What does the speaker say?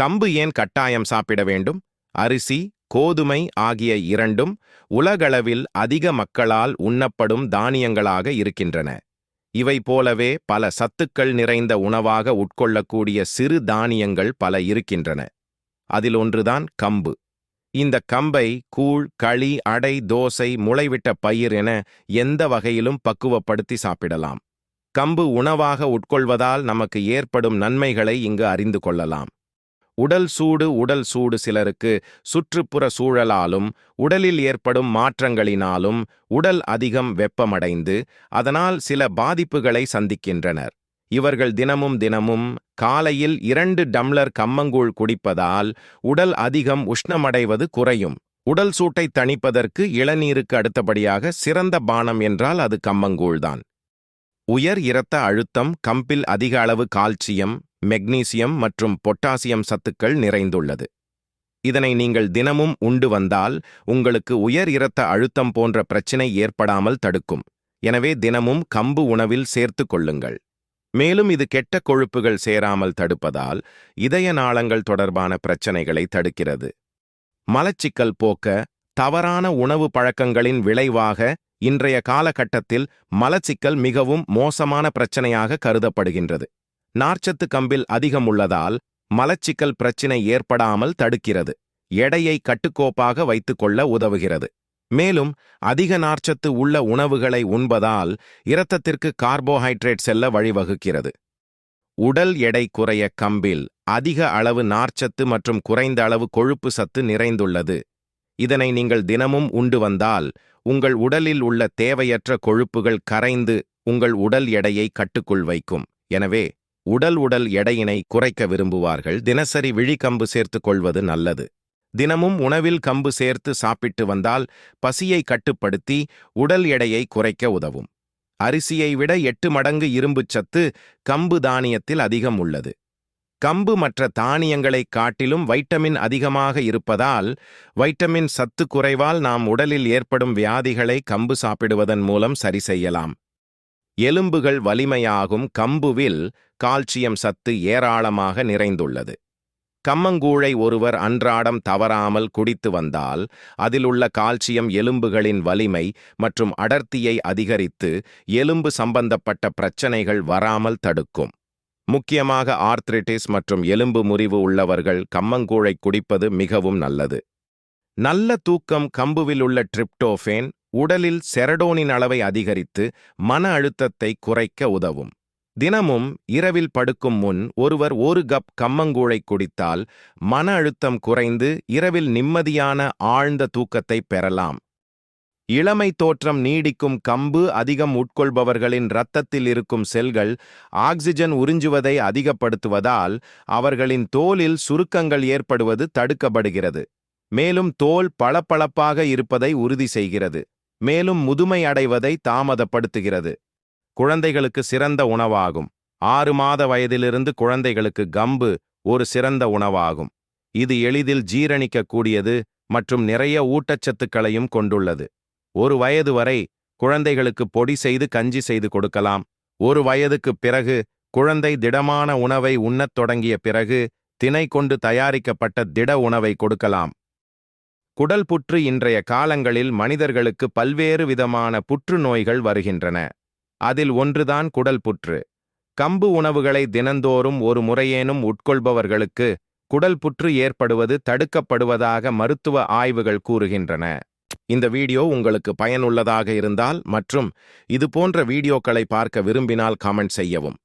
கம்பு ஏன் கட்டாயம் சாப்பிட வேண்டும்? அரிசி கோதுமை ஆகிய இரண்டும் உலகளவில் அதிக மக்களால் உண்ணப்படும் தானியங்களாக இருக்கின்றன. இவை போலவே பல சத்துக்கள் நிறைந்த உணவாக உட்கொள்ளக்கூடிய சிறு தானியங்கள் பல இருக்கின்றன. அதில் ஒன்றுதான் கம்பு. இந்த கம்பை கூழ் களி அடை தோசை முளைவிட்ட பயிர் என எந்த வகையிலும் பக்குவப்படுத்தி சாப்பிடலாம். கம்பு உணவாக உட்கொள்வதால் நமக்கு ஏற்படும் நன்மைகளை இங்கு அறிந்து கொள்ளலாம். உடல் சூடு உடல் சூடு சிலருக்கு சுற்றுப்புற சூழலாலும் உடலில் ஏற்படும் மாற்றங்களினாலும் உடல் அதிகம் வெப்பமடைந்து அதனால் சில பாதிப்புகளை சந்திக்கின்றனர். இவர்கள் தினமும் தினமும் காலையில் இரண்டு டம்ளர் கம்மங்கூழ் குடிப்பதால் உடல் அதிகம் உஷ்ணமடைவது குறையும். உடல் சூட்டை தணிப்பதற்கு இளநீருக்கு அடுத்தபடியாக சிறந்த பானம் என்றால் அது கம்மங்கூழ்தான். உயர் இரத்த அழுத்தம் கம்பில் அதிக அளவு கால்சியம் மெக்னீசியம் மற்றும் பொட்டாசியம் சத்துக்கள் நிறைந்துள்ளது. இதனை நீங்கள் தினமும் உண்டு வந்தால் உங்களுக்கு உயர் இரத்த அழுத்தம் போன்ற பிரச்சினை ஏற்படாமல் தடுக்கும். எனவே தினமும் கம்பு உணவில் சேர்த்து கொள்ளுங்கள். மேலும் இது கெட்ட கொழுப்புகள் சேராமல் தடுப்பதால் இதய நாளங்கள் தொடர்பான பிரச்சனைகளை தடுக்கிறது. மலச்சிக்கல் போக்க தவறான உணவு பழக்கங்களின் விளைவாக இன்றைய காலகட்டத்தில் மலச்சிக்கல் மிகவும் மோசமான பிரச்சனையாக கருதப்படுகின்றது. நார்ச்சத்து கம்பில் அதிகம் உள்ளதால் மலச்சிக்கல் பிரச்சினை ஏற்படாமல் தடுக்கிறது. எடையை கட்டுக்கோப்பாக வைத்துக்கொள்ள உதவுகிறது. மேலும் அதிக நார்ச்சத்து உள்ள உணவுகளை உண்பதால் இரத்தத்திற்கு கார்போஹைட்ரேட் செல்ல வழிவகுக்கிறது. உடல் எடை குறைய கம்பில் அதிக அளவு நார்ச்சத்து மற்றும் குறைந்த அளவு கொழுப்பு சத்து நிறைந்துள்ளது. இதனை நீங்கள் தினமும் உண்டு வந்தால் உங்கள் உடலில் உள்ள தேவையற்ற கொழுப்புகள் கரைந்து உங்கள் உடல் எடையை கட்டுக்குள் வைக்கும். எனவே உடல் உடல் எடையினை குறைக்க விரும்புவார்கள். தினசரி விழிக்கம்பு சேர்த்துக் கொள்வது நல்லது. தினமும் உணவில் கம்பு சேர்த்து சாப்பிட்டு வந்தால் பசியை கட்டுப்படுத்தி உடல் எடையை குறைக்க உதவும். அரிசியை விட எட்டு மடங்கு இரும்புச் சத்து கம்பு தானியத்தில் அதிகம் உள்ளது. கம்பு மற்ற தானியங்களைக் காட்டிலும் வைட்டமின் அதிகமாக இருப்பதால் வைட்டமின் சத்து குறைவால் நாம் உடலில் ஏற்படும் வியாதிகளை கம்பு சாப்பிடுவதன் மூலம் சரி செய்யலாம். எலும்புகள் வலிமையாகும். கம்புவில் கால்சியம் சத்து ஏராளமாக நிறைந்துள்ளது. கம்மங்கூழை ஒருவர் அன்றாடம் தவறாமல் குடித்து வந்தால் அதிலுள்ள கால்சியம் எலும்புகளின் வலிமை மற்றும் அடர்த்தியை அதிகரித்து எலும்பு சம்பந்தப்பட்ட பிரச்சனைகள் வராமல் தடுக்கும். முக்கியமாக ஆர்த்ரிட்டிஸ் மற்றும் எலும்பு முறிவு உள்ளவர்கள் கம்மங்கூழை குடிப்பது மிகவும் நல்லது. நல்ல தூக்கம் கம்புவில் உள்ள ட்ரிப்டோஃபேன் உடலில் செரடோனின் அளவை அதிகரித்து மன அழுத்தத்தை குறைக்க உதவும். தினமும் இரவில் படுக்கும் முன் ஒருவர் ஒரு கப் கம்மங்கூழை குடித்தால் மன அழுத்தம் குறைந்து இரவில் நிம்மதியான ஆழ்ந்த தூக்கத்தை பெறலாம். இளமை தோற்றம் நீடிக்கும் கம்பு அதிகம் உட்கொள்பவர்களின் இரத்தத்தில் இருக்கும் செல்கள் ஆக்சிஜன் உறிஞ்சுவதை அதிகப்படுத்துவதால் அவர்களின் தோலில் சுருக்கங்கள் ஏற்படுவது தடுக்கப்படுகிறது. மேலும் தோல் பளபளப்பாக இருப்பதை உறுதி செய்கிறது. மேலும் முதுமை அடைவதை தாமதப்படுத்துகிறது. குழந்தைகளுக்கு சிறந்த உணவாகும். ஆறு மாத வயதிலிருந்து குழந்தைகளுக்கு கம்பு ஒரு சிறந்த உணவாகும். இது எளிதில் ஜீரணிக்கக்கூடியது மற்றும் நிறைய ஊட்டச்சத்துக்களையும் கொண்டுள்ளது. ஒரு வயது வரை குழந்தைகளுக்கு பொடி செய்து கஞ்சி செய்து கொடுக்கலாம். ஒரு வயதுக்குப் பிறகு குழந்தை திடமான உணவை உண்ணத் தொடங்கிய பிறகு தினை கொண்டு தயாரிக்கப்பட்ட திட உணவை கொடுக்கலாம். குடல் புற்று இன்றைய காலங்களில் மனிதர்களுக்கு பல்வேறு விதமான புற்றுநோய்கள் வருகின்றன. அதில் ஒன்றுதான் குடல் புற்று. கம்பு உணவுகளை தினந்தோறும் ஒரு முறையேனும் உட்கொள்பவர்களுக்கு குடல் புற்று ஏற்படுவது தடுக்கப்படுவதாக மருத்துவ ஆய்வுகள் கூறுகின்றன. இந்த வீடியோ உங்களுக்கு பயனுள்ளதாக இருந்தால் மற்றும் இது போன்ற வீடியோக்களை பார்க்க விரும்பினால் கமெண்ட் செய்யவும்.